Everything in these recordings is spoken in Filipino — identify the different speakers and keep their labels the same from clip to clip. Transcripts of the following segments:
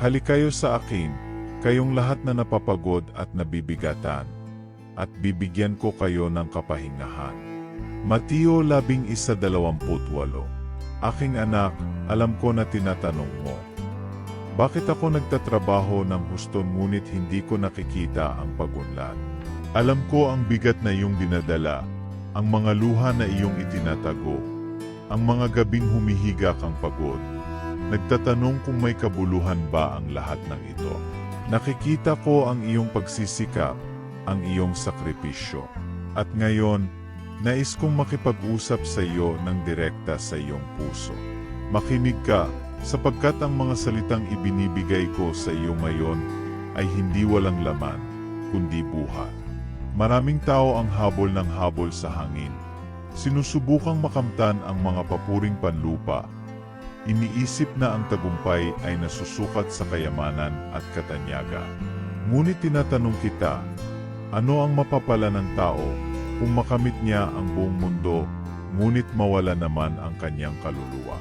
Speaker 1: Halikayo sa akin, kayong lahat na napapagod at nabibigatan, at bibigyan ko kayo ng kapahingahan. Mateo 11.28 Aking anak, alam ko na tinatanong mo. Bakit ako nagtatrabaho ng husto ngunit hindi ko nakikita ang pagunlad? Alam ko ang bigat na iyong dinadala, ang mga luha na iyong itinatago, ang mga gabing humihiga kang pagod. Nagtatanong kung may kabuluhan ba ang lahat ng ito. Nakikita ko ang iyong pagsisikap, ang iyong sakripisyo. At ngayon, nais kong makipag-usap sa iyo ng direkta sa iyong puso. Makinig ka, sapagkat ang mga salitang ibinibigay ko sa iyo ngayon ay hindi walang laman, kundi buhay. Maraming tao ang habol ng habol sa hangin. Sinusubukang makamtan ang mga papuring panlupa. Iniisip na ang tagumpay ay nasusukat sa kayamanan at katanyaga. Ngunit tinatanong kita, ano ang mapapala ng tao kung makamit niya ang buong mundo, ngunit mawala naman ang kanyang kaluluwa?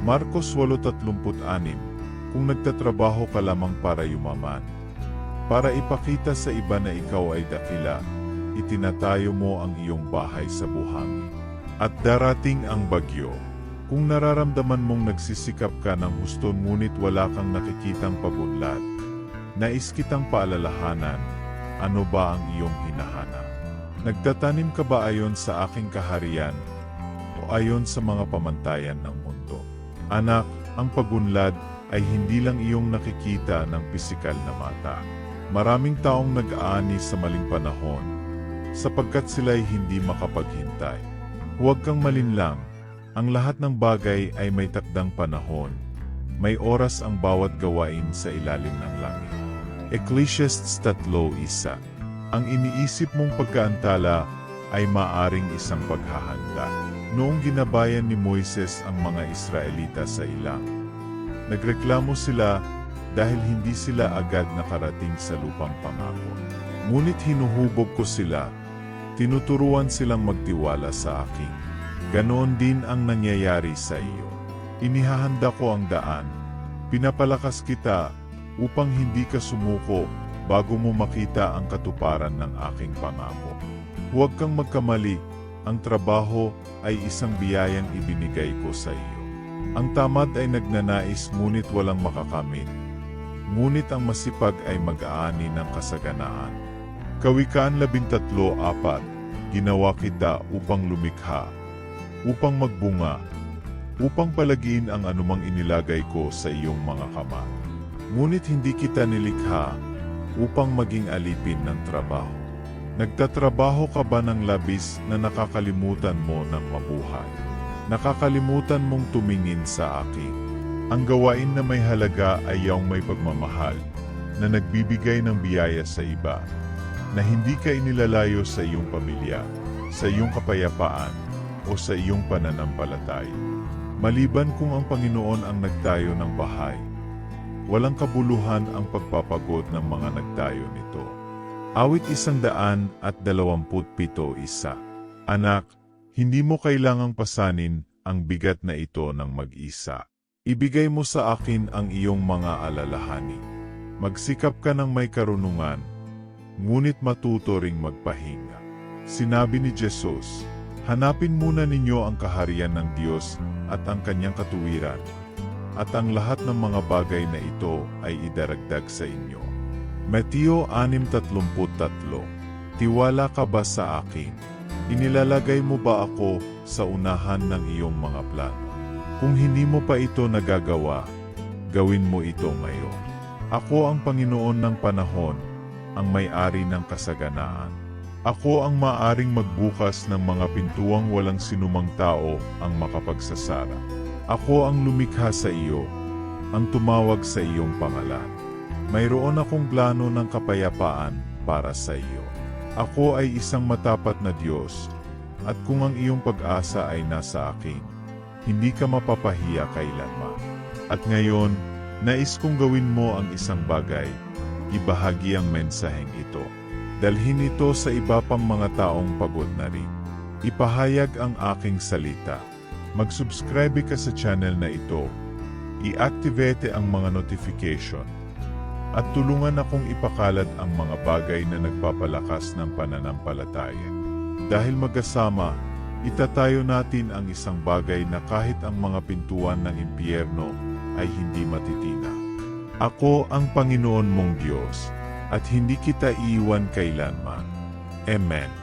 Speaker 1: Marcos 8.36 Kung nagtatrabaho ka lamang para yumaman, para ipakita sa iba na ikaw ay dakila, itinatayo mo ang iyong bahay sa buhangin. At darating ang bagyo. Kung nararamdaman mong nagsisikap ka ng husto ngunit wala kang nakikitang pagunlad, nais kitang paalalahanan, ano ba ang iyong hinahanap? Nagtatanim ka ba ayon sa aking kaharian o ayon sa mga pamantayan ng mundo? Anak, ang pagunlad ay hindi lang iyong nakikita ng pisikal na mata. Maraming taong nag-aani sa maling panahon sapagkat sila'y hindi makapaghintay. Huwag kang malinlang. Ang lahat ng bagay ay may takdang panahon. May oras ang bawat gawain sa ilalim ng langit. Ecclesiastes 3.1 Ang iniisip mong pagkaantala ay maaring isang paghahanda. Noong ginabayan ni Moises ang mga Israelita sa ilang, nagreklamo sila dahil hindi sila agad nakarating sa lupang pangako. Ngunit hinuhubog ko sila, tinuturuan silang magtiwala sa akin. Ganoon din ang nangyayari sa iyo. Inihahanda ko ang daan, pinapalakas kita upang hindi ka sumuko bago mo makita ang katuparan ng aking pangako. Huwag kang magkamali, ang trabaho ay isang biyayang ibinigay ko sa iyo. Ang tamad ay nagnanais ngunit walang makakamit. Ngunit ang masipag ay mag-aani ng kasaganaan. Kawikaan 13.4 Ginawa kita upang lumikha, upang magbunga, upang palagiin ang anumang inilagay ko sa iyong mga kamay. Ngunit hindi kita nilikha upang maging alipin ng trabaho. Nagtatrabaho ka ba ng labis na nakakalimutan mo ng mabuhay? Nakakalimutan mong tumingin sa akin. Ang gawain na may halaga ay yung may pagmamahal, na nagbibigay ng biyaya sa iba, na hindi ka inilalayo sa iyong pamilya, sa iyong kapayapaan, o sa iyong pananampalataya. Maliban kung ang Panginoon ang nagtayo ng bahay, walang kabuluhan ang pagpapagod ng mga nagtayo nito. Awit isang daan at dalawamput pito isa. Anak, hindi mo kailangang pasanin ang bigat na ito ng mag-isa. Ibigay mo sa akin ang iyong mga alalahanin. Magsikap ka ng may karunungan, ngunit matuto ring magpahinga. Sinabi ni Jesus, Hanapin muna ninyo ang kaharian ng Diyos at ang kanyang katuwiran, at ang lahat ng mga bagay na ito ay idaragdag sa inyo. Mateo 6.33 Tiwala ka ba sa akin? Inilalagay mo ba ako sa unahan ng iyong mga plano? Kung hindi mo pa ito nagagawa, gawin mo ito ngayon. Ako ang Panginoon ng panahon, ang may-ari ng kasaganaan. Ako ang maaring magbukas ng mga pintuang walang sinumang tao ang makapagsasara. Ako ang lumikha sa iyo, ang tumawag sa iyong pangalan. Mayroon akong plano ng kapayapaan para sa iyo. Ako ay isang matapat na Diyos, at kung ang iyong pag-asa ay nasa akin, hindi ka mapapahiya kailanman. At ngayon, nais kong gawin mo ang isang bagay, ibahagi ang mensaheng ito. Dalhin ito sa iba pang mga taong pagod na rin. Ipahayag ang aking salita. Mag-subscribe ka sa channel na ito i-activate ang mga notification, at tulungan akong ipakalat ang mga bagay na nagpapalakas ng pananampalataya. Dahil magkasama, itatayo natin ang isang bagay na kahit ang mga pintuan ng impyerno ay hindi matitina. Ako ang Panginoon mong Diyos, at hindi kita iiwan kailanman. Amen.